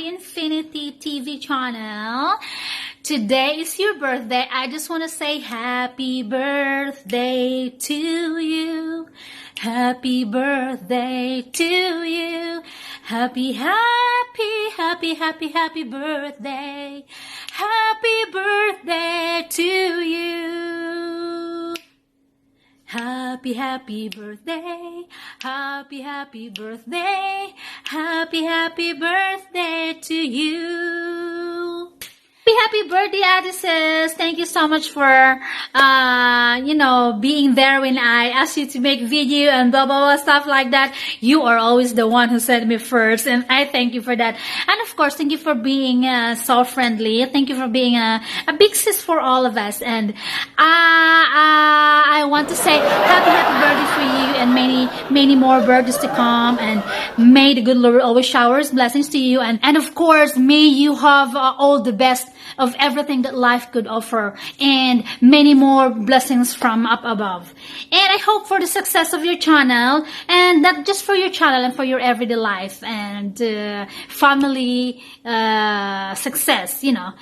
Ate Infinity TV channel. Today is your birthday. I just want to say happy birthday to you. Happy birthday to you. Happy, happy, happy, happy, happy birthday. Happy birthday to you. Happy, happy birthday. Happy, happy birthday. Happy, happy birthday to you. Happy, birthday, Addisons. Thank you so much for, uh, you know, being there when I asked you to make video and blah, blah, blah, stuff like that. You are always the one who sent me first, and I thank you for that. And of course, thank you for being uh, so friendly. Thank you for being a, a big sis for all of us. And uh, uh, I want to say happy, happy birthday for you and many, many more birthdays to come. And may the good Lord always showers blessings to you. And, and of course, may you have uh, all the best of everything that life could offer and many more blessings from up above. And I hope for the success of your channel and not just for your channel and for your everyday life and uh, family uh, success, you know.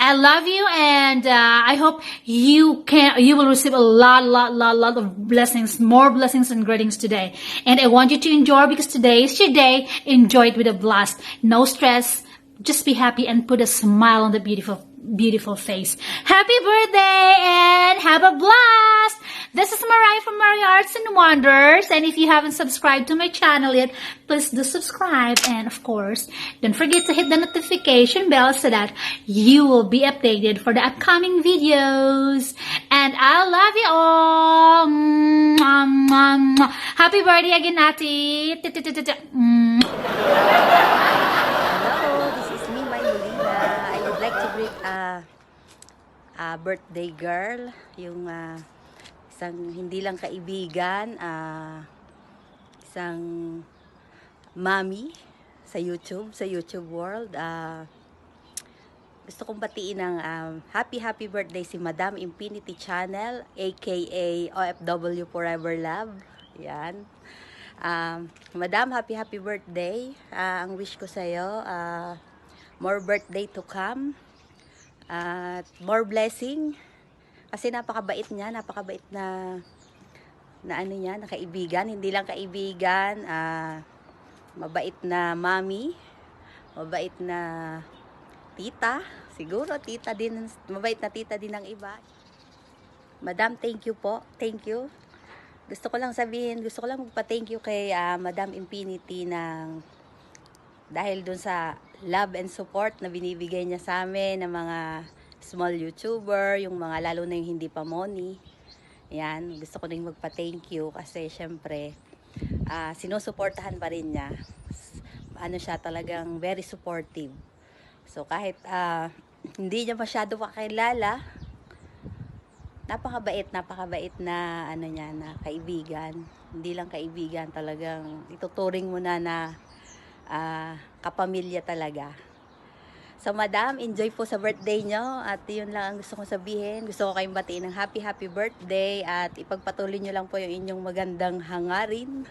I love you and uh, I hope you can you will receive a lot lot lot lot of blessings, more blessings and greetings today. And I want you to enjoy because today is your day. Enjoy it with a blast. No stress. Just be happy and put a smile on the beautiful beautiful face. Happy birthday and have a blast! This is Mariah from Mariah Arts and Wonders. And if you haven't subscribed to my channel yet, please do subscribe. And of course, don't forget to hit the notification bell so that you will be updated for the upcoming videos. And I love you all. Mwah, mwah, mwah. Happy birthday again, Ate. Would like to greet a a birthday girl, yung ah, isang hindi lang kaibigan, ah, isang mami sa YouTube, sa YouTube world. Ah, gusto kong batiin ng um, happy happy birthday si Madam Infinity Channel, aka OFW Forever Love. Yan. Um, Madam, happy happy birthday. Ah, ang wish ko sa'yo, ah, more birthday to come. At more blessing. Kasi napakabait niya, napakabait na na ano niya, na kaibigan. Hindi lang kaibigan, ah, mabait na mami, mabait na tita. Siguro tita din, mabait na tita din ng iba. Madam, thank you po. Thank you. Gusto ko lang sabihin, gusto ko lang magpa-thank you kay ah, Madam Infinity ng dahil dun sa love and support na binibigay niya sa amin ng mga small YouTuber, yung mga lalo na yung hindi pa money. Yan, gusto ko din magpa-thank you kasi syempre ah, sinusuportahan pa rin niya. Ano siya talagang very supportive. So kahit ah, hindi niya masyado kakilala, napakabait, napakabait na ano niya na kaibigan. Hindi lang kaibigan, talagang ituturing mo na na ah, kapamilya talaga. So madam, enjoy po sa birthday nyo at yun lang ang gusto kong sabihin. Gusto ko kayong batiin ng happy happy birthday at ipagpatuloy nyo lang po yung inyong magandang hangarin.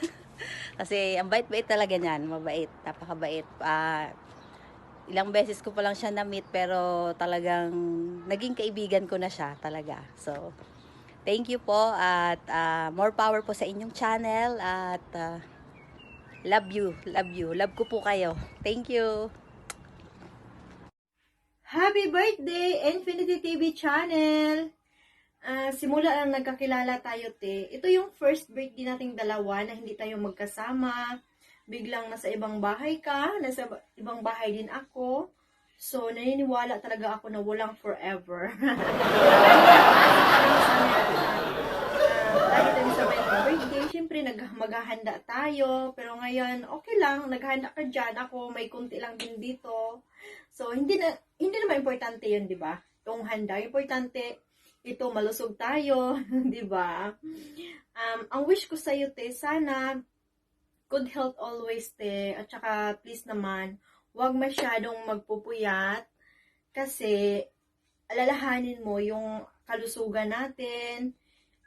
Kasi ang bait-bait talaga niyan, mabait, napakabait. Ah, ilang beses ko pa lang siya na-meet pero talagang naging kaibigan ko na siya talaga. So, thank you po at ah, more power po sa inyong channel at ah, love you, love you. Love ko po kayo. Thank you. Happy birthday, Infinity TV channel! Ah, simula lang nagkakilala tayo, te. Ito yung first birthday nating dalawa na hindi tayo magkasama. Biglang nasa ibang bahay ka, nasa ba- ibang bahay din ako. So, naniniwala talaga ako na walang forever. Ah, lagi tayo sabay ng birthday. Siyempre, nag maghahanda tayo. Pero ngayon, okay lang. Naghahanda ka dyan. Ako, may kunti lang din dito. So, hindi na, hindi naman importante yun, di ba? Itong handa. Importante, ito, malusog tayo, di ba? Um, ang wish ko sa'yo, te, sana, good health always, te. At saka, please naman, huwag masyadong magpupuyat. Kasi, alalahanin mo yung kalusugan natin,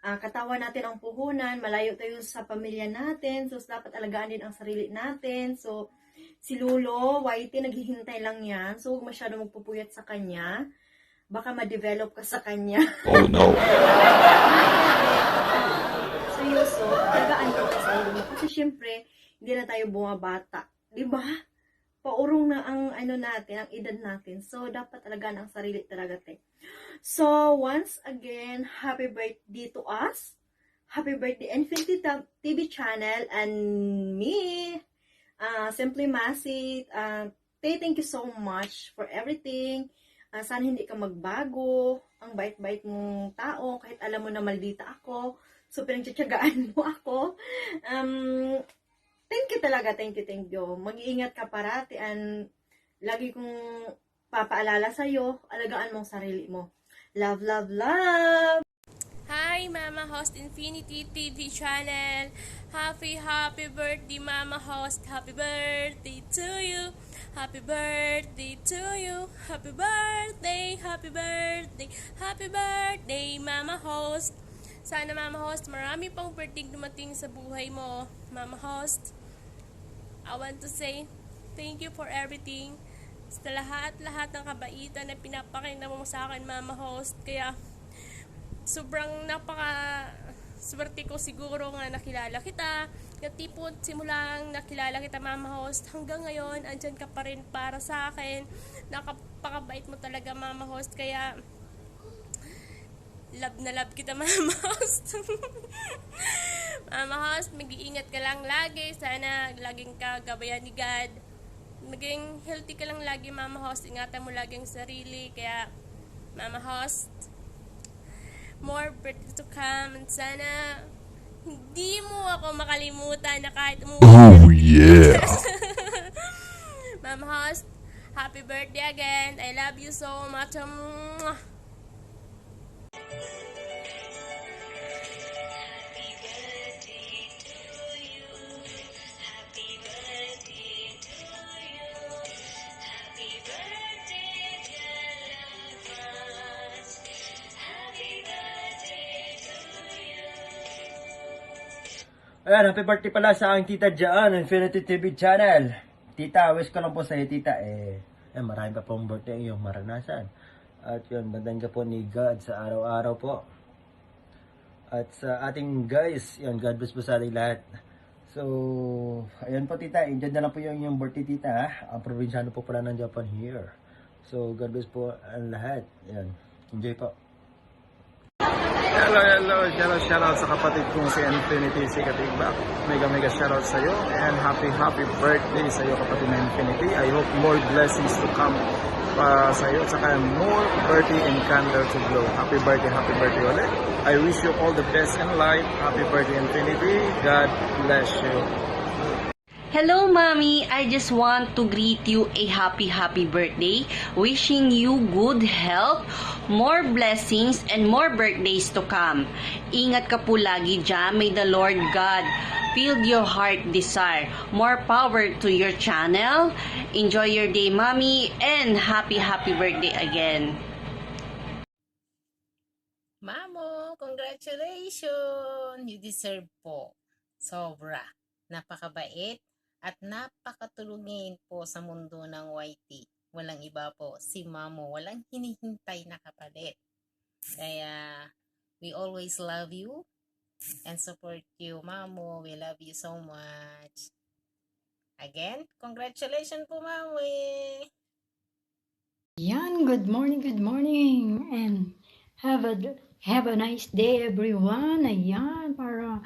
ah, katawan natin ang puhunan, malayo tayo sa pamilya natin, so dapat alagaan din ang sarili natin. So, si Lulo, Whitey, naghihintay lang yan. So, huwag masyado magpupuyat sa kanya. Baka ma-develop ka sa kanya. Oh no. seryoso, tagaan ko sa sarili. Kasi syempre, hindi na tayo bumabata. Di ba? Paurong na ang ano natin, ang edad natin. So, dapat talaga ang sarili talaga, te. So, once again, happy birthday to us. Happy birthday Infinity TV channel and me, uh, Simply Masit. Uh, te, thank you so much for everything. Uh, sana hindi ka magbago. Ang bait-bait mong tao, kahit alam mo na maldita ako. So, pinagtsatsagaan mo ako. Um, thank you talaga, thank you, thank you. Mag-iingat ka parati and lagi kong papaalala sa'yo, alagaan mong sarili mo. Love, love, love! Hi, Mama Host Infinity TV channel. Happy, happy birthday, Mama Host. Happy birthday to you. Happy birthday to you. Happy birthday, happy birthday, happy birthday, Mama Host. Sana, Mama Host, marami pang birthday dumating sa buhay mo, Mama Host. I want to say thank you for everything. Sa lahat-lahat ng kabaitan na pinapakita mo sa akin, Mama Host. Kaya, sobrang napaka swerte ko siguro nga nakilala kita. Yung tipo simulang nakilala kita mama host hanggang ngayon andyan ka pa rin para sa akin. Nakapakabait mo talaga mama host kaya love na love kita mama host. mama host, mag-iingat ka lang lagi. Sana laging ka gabayan ni God. Maging healthy ka lang lagi mama host. Ingatan mo lagi ang sarili. Kaya mama host, more birthday to come and sana hindi mo ako makalimutan na kahit umuwi Oh yeah. Mama Host, happy birthday again. I love you so much. Ayan, happy birthday pala sa aking tita dyan, Infinity TV channel. Tita, wish ko lang po sa iyo, tita. Eh, eh marami pa pong birthday iyong maranasan. At yun, bandan ka po ni God sa araw-araw po. At sa ating guys, yun, God bless po sa ating lahat. So, ayan po tita, enjoy na lang po yung inyong birthday tita. Ang probinsyano po pala ng Japan here. So, God bless po ang lahat. Ayan, enjoy po. Hello, hello, hello, shoutout sa kapatid kong si Infinity si Katigbak. Mega, mega shoutout sa iyo and happy, happy birthday sa iyo kapatid na Infinity. I hope more blessings to come Uh, pa sa iyo at saka more birthday and candle to blow. Happy birthday, happy birthday ulit. I wish you all the best in life. Happy birthday Infinity. God bless you. Hello, Mommy. I just want to greet you a happy, happy birthday. Wishing you good health, more blessings, and more birthdays to come. Ingat ka po lagi dyan. May the Lord God fill your heart desire. More power to your channel. Enjoy your day, Mommy, and happy, happy birthday again. Mamo, congratulations! You deserve po. Sobra. Napakabait at napakatulungin po sa mundo ng YT. Walang iba po, si Mamo. Walang hinihintay na kapalit. Kaya, we always love you and support you, Mamo. We love you so much. Again, congratulations po, Mamo. eh. Yan, good morning, good morning, and have a have a nice day everyone. Ayan, para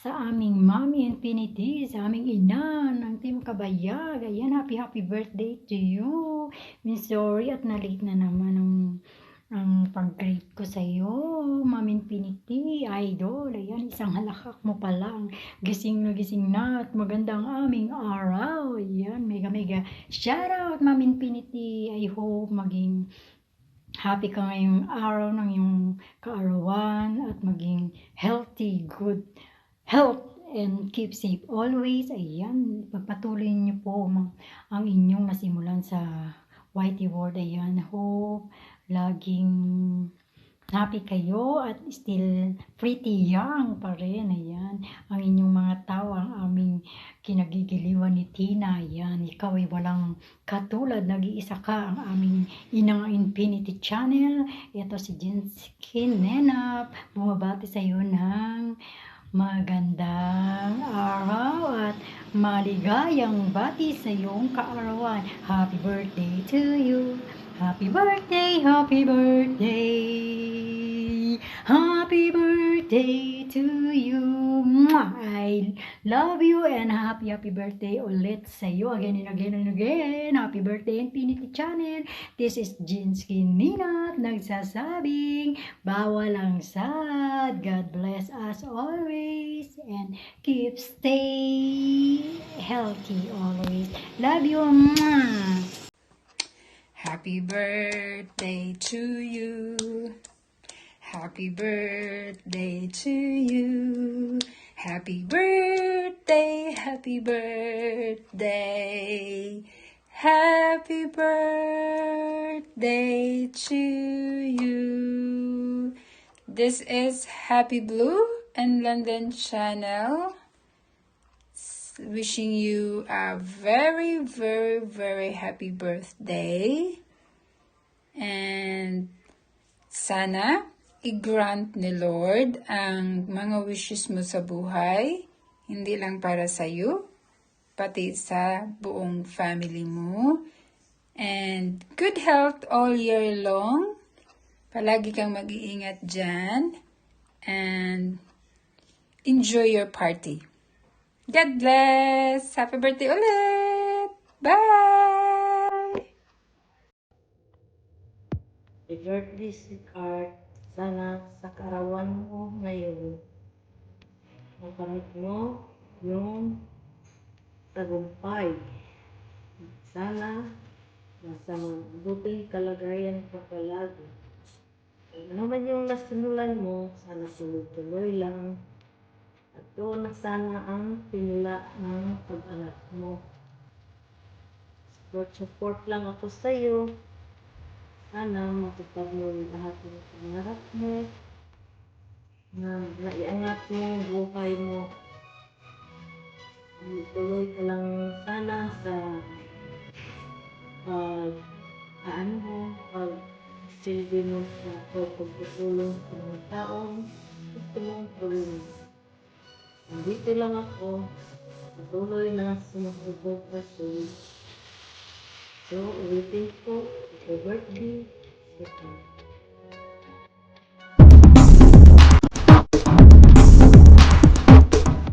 sa aming Mommy Infinity, sa aming ina ng Team Kabayag. Ayan, happy happy birthday to you. Miss Sorry at na-late na naman ang, ang pag-greet ko sa iyo, Mommy Infinity, idol. Ayan, isang halakak mo pa lang. Gising na gising na at magandang aming araw. Ayan, mega mega shout out, Mommy Infinity. I hope maging happy ka ngayong araw ng iyong kaarawan at maging healthy, good health and keep safe always. Ayan, pagpatuloy niyo po ang inyong nasimulan sa Whitey World. Ayan, hope laging happy kayo at still pretty young pa rin. Ayan, ang inyong mga tao, ang aming kinagigiliwan ni Tina. Yan, ikaw ay walang katulad. Nag-iisa ka ang aming inang Infinity Channel. Ito si Jinskin Nenap. Bumabati sa iyo ng magandang araw at maligayang bati sa iyong kaarawan. Happy birthday to you. Happy birthday, happy birthday. Happy birthday to you. I love you and happy happy birthday ulit sa iyo again and again and again. Happy birthday Infinity Channel. This is Jinsky Ninat nagsasabing bawal ang sad. God bless us always and keep stay healthy always. Love you. Mwah! Happy birthday to you. Happy birthday to you. Happy birthday, happy birthday. Happy birthday to you. This is Happy Blue and London Channel wishing you a very, very, very happy birthday. And sana i-grant ni Lord ang mga wishes mo sa buhay, hindi lang para sa iyo, pati sa buong family mo. And good health all year long. Palagi kang mag-iingat dyan. And enjoy your party. God bless! Happy birthday ulit! Bye! Happy birthday, sweetheart. Sana sa karawan mo ngayon, makamit mo yung tagumpay. Sana nasa mabuting kalagayan ka palagi. Ano man yung nasinulan mo, sana tuloy-tuloy lang. Doon na sana ang pinula ng pag-anak mo. Support, support lang ako sa iyo. Sana matupad mo lahat ng pangarap mo. Na naiangat mo buhay mo. Tuloy ka lang sana sa pag ano mo, pag silbi mo sa pagpapatulong sa mga taong gusto mong tulungan. Nandito lang ako. Patuloy na sumusunod sa So, ulitin ko, happy birthday, Satan.